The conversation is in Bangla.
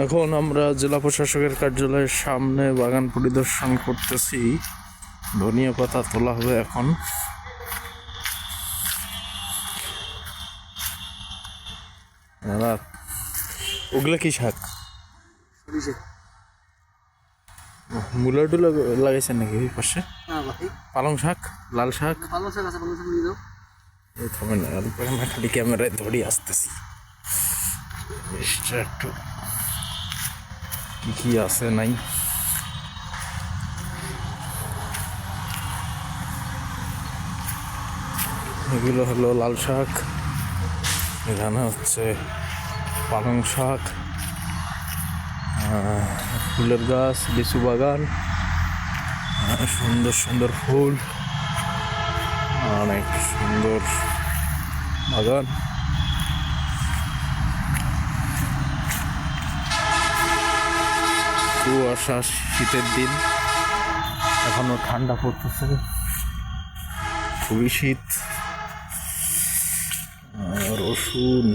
এখন আমরা জেলা প্রশাসকের কার্যালয়ের সামনে বাগান পরিদর্শন করতেছি। ধনিয়া পাতা তোলা হবে এখন। ওগুলা কি শাক? মূলা টুলা লাগাইছেন নাকি ওই পাশে? পালং শাক? লাল শাক? ভালো শাক আছে ভালো শাক নিয়ে যাও এই থামেন খালি ক্যামেরায় ধরি আসতেছি। একটু কি আছে নাই? এগুলো হলো লাল শাক, এখানে হচ্ছে পালং শাক ফুলের গাছ, লিচু বাগান সুন্দর সুন্দর ফুল, অনেক সুন্দর বাগান। কুয়াশা শীতের দিন। এখনও ঠান্ডা পড়তেছে খুবই শীত। আর রসুন।